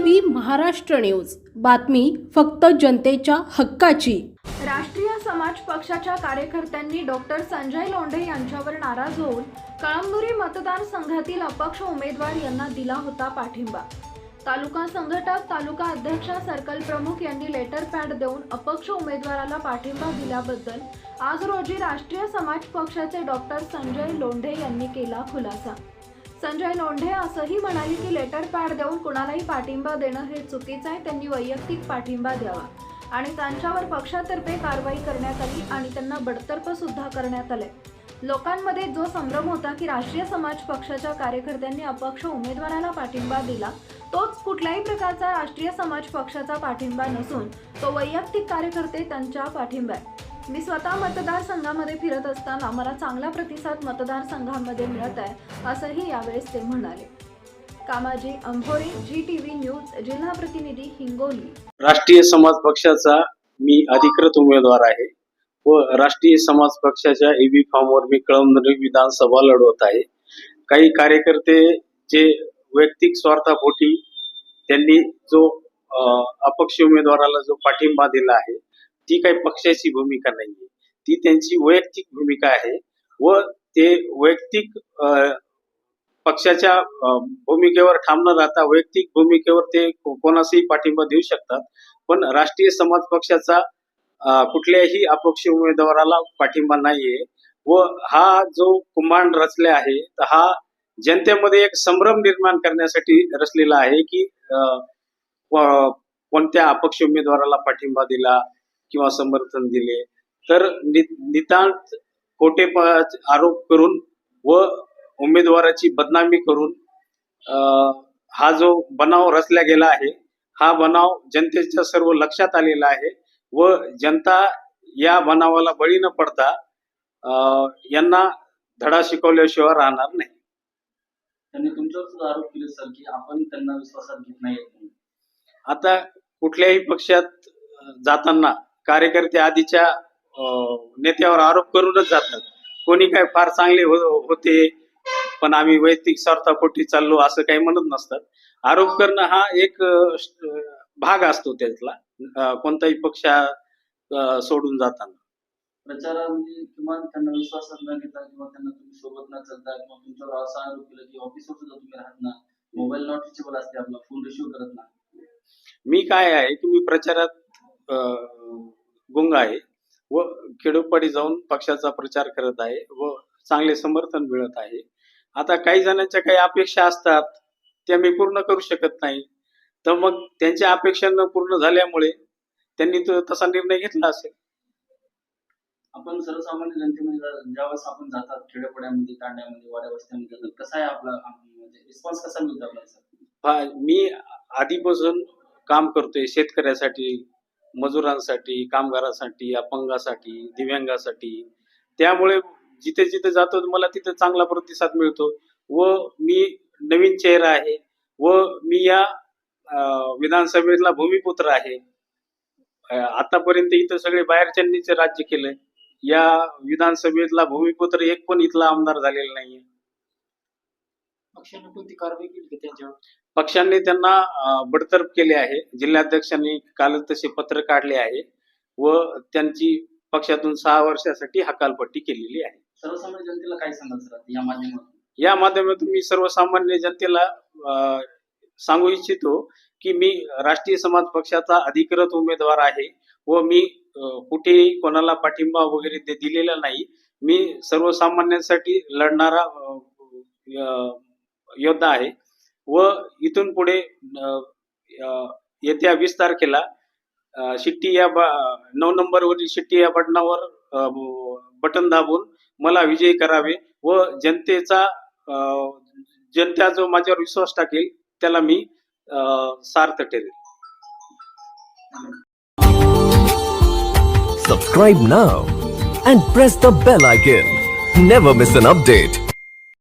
V Maharashtra news. बातमी फक्त जनतेच्या हक्काची. राष्ट्रीय समाज पक्षाच्या कार्यकर्त्यांनी डॉक्टर संजय लोंढे यांच्यावर नाराज होऊन कळमनुरी मतदारसंघातील अपक्ष उमेदवार यांना दिला होता पाठिंबा. तालुका संघटक तालुका अध्यक्ष सर्कल प्रमुख यांनी लेटर पॅड देऊन अपक्ष उमेदवाराला पाठिंबा दिल्याबद्दल आज रोजी राष्ट्रीय समाज पक्षाचे डॉक्टर संजय लोंढे यांनी केला खुलासा. संजय लोंढे असंही म्हणाले की लेटर पॅड देऊन कुणालाही पाठिंबा देणं हे चुकीचं आहे. त्यांनी वैयक्तिक पाठिंबा द्यावा. आणि त्यांच्यावर पक्षातर्फे कारवाई करण्यात आली आणि त्यांना बडतर्फ सुद्धा करण्यात आले. लोकांमध्ये जो संभ्रम होता की राष्ट्रीय समाज पक्षाच्या कार्यकर्त्यांनी अपक्ष उमेदवाराला पाठिंबा दिला तोच कुठल्याही प्रकारचा राष्ट्रीय समाज पक्षाचा पाठिंबा नसून तो वैयक्तिक कार्यकर्ते त्यांच्या पाठिंबा आहे मी स्वतः मतदारसंघामध्ये फिरत असताना मला चांगला प्रतिसाद मतदारसंघामध्ये मिळत आहे असंही यावेळेस ते म्हणाले. Kamaji Ambhore G T V news जिल्हा प्रतिनिधी हिंगोली. राष्ट्रीय समाज पक्षाचा मी अधिकृत उमेदवार आहे व राष्ट्रीय समाज पक्षाच्या एबी फॉर्मवर मी कळमनुरी विधानसभा लढवत आहे. काही कार्यकर्ते जे वैयक्तिक स्वार्थापोटी त्यांनी जो अपक्ष उमेदवाराला जो पाठिंबा दिला आहे ती काही पक्षाची भूमिका नाहीये. ती त्यांची वैयक्तिक भूमिका आहे व ते वैयक्तिक पक्षाच्या भूमिकेवर ठाम न राहता वैयक्तिक भूमिकेवर ते कोणासही कोणाचाही पाठिंबा देऊ शकतात. पण राष्ट्रीय समाज पक्षाचा कुठल्याही अपक्ष उमेदवाराला पाठिंबा नाहीये व हा जो कुंभांड रचले आहे तर हा जनतेमध्ये एक संभ्रम निर्माण करण्यासाठी रचलेला आहे की अं, कोणत्या अपक्ष उमेदवाराला पाठिंबा दिला किंवा समर्थन दिले तर नि- नितांत खोटे आरोप करून व उमेदवाराची बदनामी करून हा जो बनाव रचला गेला आहे हा बनाव जनतेच्या सर्व लक्षात आलेला आहे व जनता या बनावाला बळी न पडता यांना धडा शिकवल्याशिवाय राहणार नाही त्यांनी तुमच्यावर सुद्धा आरोप केले सर की आपण त्यांना विश्वासात घेत म्हणून. आता कुठल्याही पक्षात जाताना कार्यकर्ते आधीच्या नेत्यावर आरोप करूनच जातात. कोणी काय फार चांगले हो- होते पण आम्ही वैयक्तिक स्वार्थापोटी चाललो असं काही म्हणत नसतात. आरोप करणं हा एक भाग असतो त्यातला. कोणताही पक्ष सोडून जाताना. प्रचारामध्ये किमान त्यांना विश्वासात न घेता किंवा त्यांना तुम्ही सोबत न चालता किंवा तुमच्यावर असा आरोप केला की ऑफिसवर सुद्धा तुम्ही राहत ना मोबाईल नॉट रिचेबल असते आपला फोन रिसिव्ह करत ना मी काय आहे की मी प्रचारात गुंग आहे व खेडोपाडी जाऊन पक्षाचा प्रचार करत आहे व चांगले समर्थन मिळत आहे. आता काही जणांच्या काही अपेक्षा असतात त्या मी पूर्ण करू शकत नाही. तर मग त्यांच्या अपेक्षा न पूर्ण झाल्यामुळे त्यांनी तो तसा निर्णय घेतला असेल. आपण सर्वसामान्य जनतेमध्ये ज्यावेळेस आपण जातात खेड्यापाड्यामध्ये तांड्यामध्ये वाड्या वस्त्यामध्ये कसा आहे आपला अं, म्हणजे रिस्पॉन्स कसा मिळतो मी आधीपासून काम करतोय शेतकऱ्यासाठी. मजुरांसाठी कामगारासाठी अपंगासाठी दिव्यांगासाठी. त्यामुळे जिथे जिथे जातो मला तिथे चांगला प्रतिसाद मिळतो. व मी नवीन चेहरा आहे. व मी या विधानसभेला विधानसभेतला भूमिपुत्र आहे. आतापर्यंत इथं सगळे बाहेरच्यांनीच राज्य केलंय. या विधानसभेतला भूमिपुत्र एक पण इथला आमदार झालेला नाहीये. पक्षाने कोणती कारवाई केली का त्यांच्यावर? पक्षांनी त्यांना बडतर्फ केले आहे. जिल्हाध्यक्षांनी काल तसे पत्र काढले आहे व त्यांची पक्षातून सहा वर्षासाठी हकालपट्टी केलेली आहे. सर्वसामान्य जनतेला काय सांगाल या माध्यमातून? या माध्यमातून मी सर्वसामान्य जनतेला सांगू इच्छितो की मी राष्ट्रीय समाज पक्षाचा अधिकृत उमेदवार आहे व मी कुठेही कोणाला पाठिंबा वगैरे दे- दिलेला नाही. मी सर्वसामान्यांसाठी लढणारा योद्धा आहे. व इथून पुढे येत्या वीस तारखेला शिट्टी या बा नऊ नंबरवरील शिट्टी या बटनावर बटन दाबून मला विजयी करावे व जनतेचा जनता जो माझ्यावर विश्वास टाकेल त्याला मी सार्थ ठरेल. Subscribe now and press the bell icon never miss an update